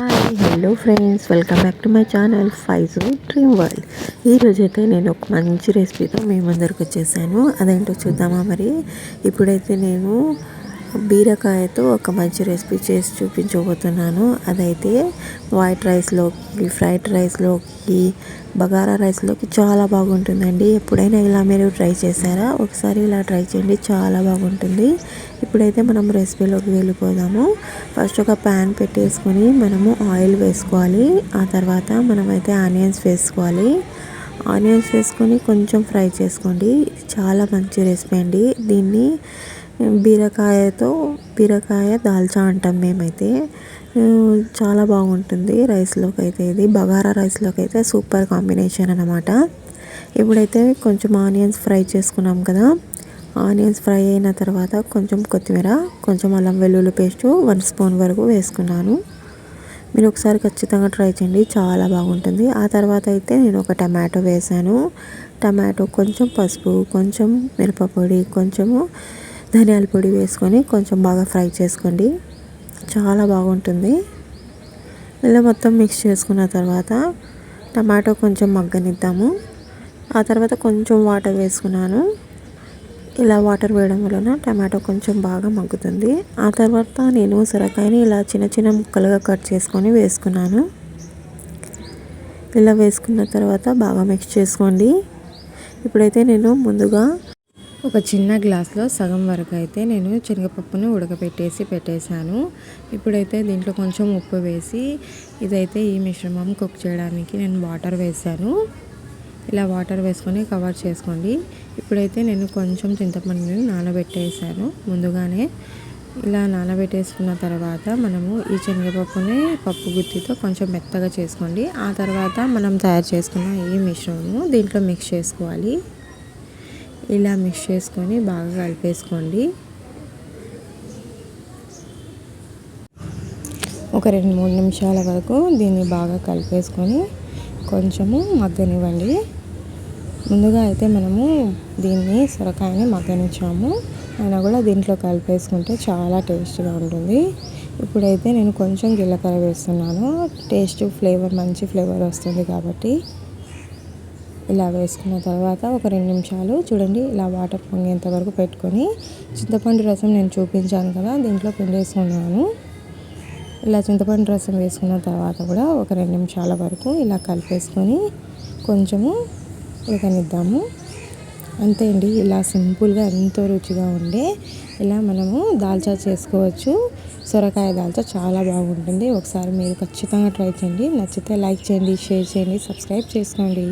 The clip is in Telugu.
Hi hello friends welcome back to my channel Faizu dream world ఈరోజు అయితే నేను ఒక మంచి రెసిపీతో మీ అందరికి వచ్చేసాను అదేంటో చూద్దామా మరి? ఇప్పుడైతే నేను బీరకాయతో ఒక మంచి రెసిపీ చేసి చూపించబోతున్నాను. అదైతే వైట్ రైస్లోకి ఫ్రైడ్ రైస్లోకి బగారా రైస్లోకి చాలా బాగుంటుందండి. ఎప్పుడైనా ఇలా మీరు ట్రై చేశారా? ఒకసారి ఇలా ట్రై చేయండి చాలా బాగుంటుంది. ఇప్పుడైతే మనం రెసిపీలోకి వెళ్ళిపోదాము. ఫస్ట్ ఒక ప్యాన్ పెట్టేసుకొని మనము ఆయిల్ వేసుకోవాలి. ఆ తర్వాత మనమైతే ఆనియన్స్ వేసుకోవాలి. ఆనియన్స్ వేసుకొని కొంచెం ఫ్రై చేసుకోండి. చాలా మంచి రెసిపీ అండి. దీన్ని బీరకాయతో బీరకాయ దాల్చా అంటాం మేమైతే. చాలా బాగుంటుంది రైస్లోకి అయితే ఇది. బగారా రైస్లోకి అయితే సూపర్ కాంబినేషన్ అనమాట ఇప్పుడైతే కొంచెం ఆనియన్స్ ఫ్రై చేసుకున్నాం కదా. ఆనియన్స్ ఫ్రై అయిన తర్వాత కొంచెం కొత్తిమీర కొంచెం అల్లం వెల్లుల్లి పేస్ట్ వన్ స్పూన్ వరకు వేసుకున్నాను. మీరు ఒకసారి ఖచ్చితంగా ట్రై చేయండి చాలా బాగుంటుంది. ఆ తర్వాత అయితే నేను ఒక టమాటో వేసాను. టమాటో కొంచెం పసుపు కొంచెం మిరపపొడి కొంచెము ధనియాల పొడి వేసుకొని కొంచెం బాగా ఫ్రై చేసుకోండి. చాలా బాగుంటుంది. ఇలా మొత్తం మిక్స్ చేసుకున్న తర్వాత టమాటో కొంచెం మగ్గనిద్దాము. ఆ తర్వాత కొంచెం వాటర్ వేసుకున్నాను. ఇలా వాటర్ వేయడం వలన టమాటో కొంచెం బాగా మగ్గుతుంది. ఆ తర్వాత నేను సొరకాయని ఇలా చిన్న చిన్న ముక్కలుగా కట్ చేసుకొని వేసుకున్నాను. ఇలా వేసుకున్న తర్వాత బాగా మిక్స్ చేసుకోండి. ఇప్పుడైతే నేను ముందుగా ఒక చిన్న గ్లాస్లో సగం వరకు అయితే నేను శనగపప్పును ఉడకపెట్టేసి పెట్టేశాను. ఇప్పుడైతే దీంట్లో కొంచెం ఉప్పు వేసి ఇదైతే ఈ మిశ్రమం కుక్ చేయడానికి నేను వాటర్ వేసాను ఇలా వాటర్ వేసుకొని కవర్ చేసుకోండి. ఇప్పుడైతే నేను కొంచెం చింతపండుని నానబెట్టేసాను ముందుగానే. ఇలా నానబెట్టేసుకున్న తర్వాత మనము ఈ శనగపప్పుని పప్పు గుత్తితో కొంచెం మెత్తగా చేసుకోండి. ఆ తర్వాత మనం తయారు చేసుకున్న ఈ మిశ్రమము దీంట్లో మిక్స్ చేసుకోవాలి. ఇలా మిక్స్ చేసుకొని బాగా కలిపేసుకోండి. ఒక రెండు మూడు నిమిషాల వరకు దీన్ని బాగా కలిపేసుకొని కొంచెము మగ్గనివ్వండి. ముందుగా అయితే మనము దీన్ని సొరకాయని మగ్గనిచ్చాము. అయినా కూడా దీంట్లో కలిపేసుకుంటే చాలా టేస్ట్గా ఉంటుంది. ఇప్పుడైతే నేను కొంచెం జీలకర్ర వేస్తున్నాను. టేస్ట్ ఫ్లేవర్ మంచి ఫ్లేవర్ వస్తుంది కాబట్టి. ఇలా వేసుకున్న తర్వాత ఒక రెండు నిమిషాలు చూడండి ఇలా వాటర్ పొంగేంత వరకు పెట్టుకొని చింతపండు రసం నేను చూపించాను కదా దీంట్లో పిండేసుకున్నాను. ఇలా చింతపండు రసం వేసుకున్న తర్వాత కూడా ఒక రెండు నిమిషాల వరకు ఇలా కలిపేసుకొని కొంచెము ఉడకనిద్దాము. అంతే అండి ఇలా సింపుల్గా ఎంతో రుచిగా ఉండే ఇలా మనము దాల్చా చేసుకోవచ్చు. సొరకాయ దాల్చా చాలా బాగుంటుంది. ఒకసారి మీరు ఖచ్చితంగా ట్రై చేయండి. నచ్చితే లైక్ చేయండి షేర్ చేయండి సబ్స్క్రైబ్ చేసుకోండి.